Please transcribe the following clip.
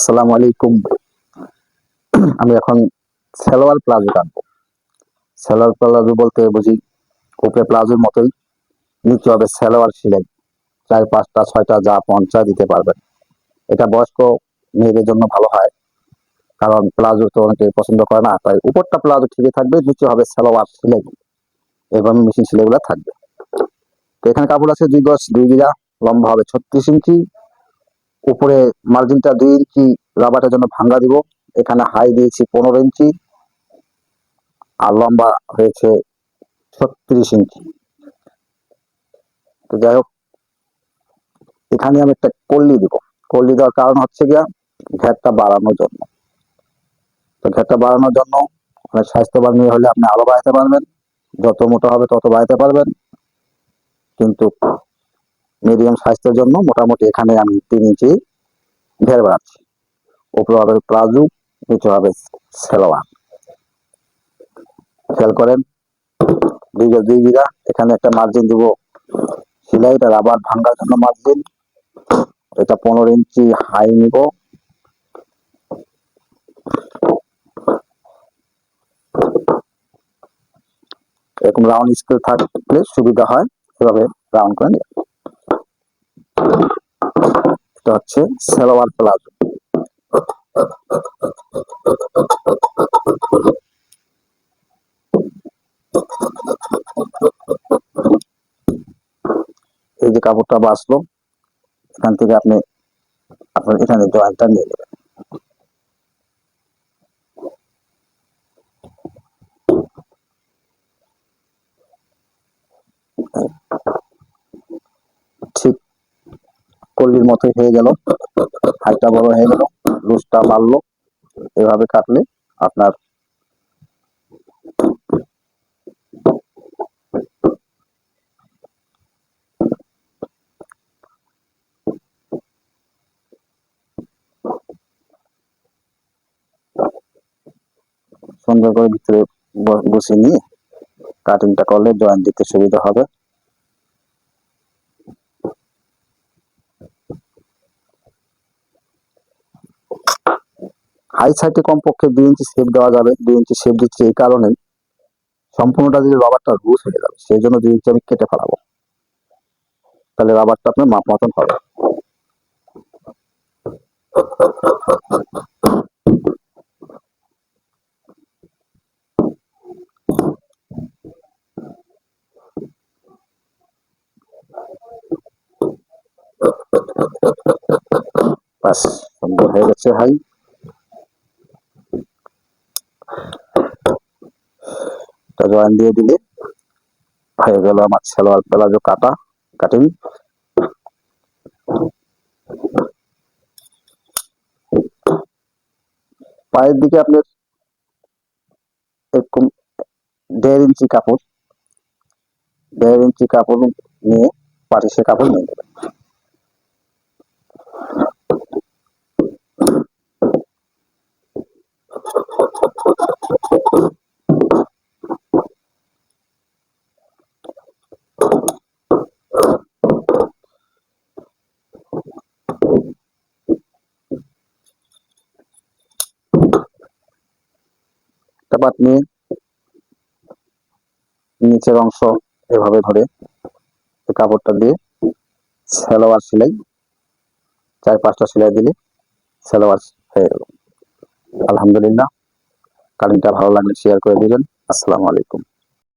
আসসালামু আলাইকুম। আমি এখন সালোয়ার প্লাজো কাটবো সালোয়ার প্লাজো বলতে বুঝি উপরে প্লাজোর মতোই। নিচে হবে সালোয়ার সিলাই। চার পাঁচটা, ছয়টা, যা পঞ্চা দিতে পারবেন। এটা বয়স্ক মেয়েদের জন্য ভালো হয়। কারণ প্লাজো তো অনেকে পছন্দ করে না। তাই উপরটা প্লাজো ঠিকই থাকবে, নিচে হবে সালোয়ার সিলাই। এবং মেশিন সেলাইগুলো থাকবে। তো এখানে কাপড় আছে দুই গজ, দুই গিরা লম্বা হবে ছত্রিশ ইঞ্চি। উপরে মার্জিনটা দুই ইঞ্চি রাবারের জন্য ভাঙ্গা দিব। এখানে হাই দিয়েছি পনেরো ইঞ্চি আর লম্বা হয়েছে ছত্রিশ ইঞ্চি। তো যাই হোক, এখানে আমি একটা কল্লি দিব। কল্লি দেওয়ার কারণ হচ্ছে গিয়া ঘেরটা বাড়ানোর জন্য। তো ঘেরটা বাড়ানোর জন্য অনেক স্বাস্থ্যবান মেয়ে হলে আপনি আরও বাড়াতে পারবেন। যত মোটা হবে তত বাড়াতে পারবেন। কিন্তু মিডিয়াম স্বাস্থ্যের জন্য মোটামুটি এখানে আমি তিন ইঞ্চি ঘের বাড়াচ্ছি উপরে হবে প্লাজো, নিচে হবে সেলোয়ার খেয়াল করেন, দুই দুই গিরা এখানে একটা মার্জিন দিব। সিলাইটা রাবার ভাঙ্গার জন্য মার্জিন এটা পনেরো ইঞ্চি হাই নিব। এরকম রাউন্ড স্কেল থাকলে সুবিধা হয়। এভাবে রাউন্ড করে নিয়ে এটা হচ্ছে সেলোয়ার প্লাজো। এই যে কাপড়টা বাঁচলো, এখান থেকে আপনি আপনার এখানে জয়েন্টটা নিয়ে নেবেন। কল্লির মতোই হয়ে গেল। হাইটটা বড় হয়ে গেল। লুজটা বাড়লো এভাবে কাটলে আপনার সুন্দর করে ভিতরে ব- গুছিয়ে নিয়ে কাটিংটা করলে জয়েন্ট দিতে সুবিধা হবে। হাই সাইডে কমপক্ষে দুই ইঞ্চি শেপ দেওয়া যাবে, দুই ইঞ্চি শেপ দিচ্ছি এই কারণেই। সম্পূর্ণটা দিলে রাবারটা লুজ হয়ে যাবে, সেই জন্য দুই ইঞ্চি আমি কেটে ফেলাবো। তাহলে রাবারটা আপনার মাপ মতন হবে। বাস সুন্দর হয়ে গেছে ভাই জয়েন দিয়ে দিলে হয়ে গেল আমার সালোয়ার প্লাজো কাটা কাটিং পায়ের দিকে আপনার এরকম দেড় ইঞ্চি কাপড়, দেড় ইঞ্চি কাপড় নিয়ে পাটিসে কাপড় নিয়ে তারপর নিয়ে নিচের অংশ এভাবে ধরে কাপড়টা দিয়ে সেলোয়ার সেলাই, চার পাঁচটা সেলাই দিলে সেলোয়ার হয়ে গেল। আলহামদুলিল্লাহ। কাটিংটা ভালো লাগলে শেয়ার করে দিবেন। আসসালামু আলাইকুম।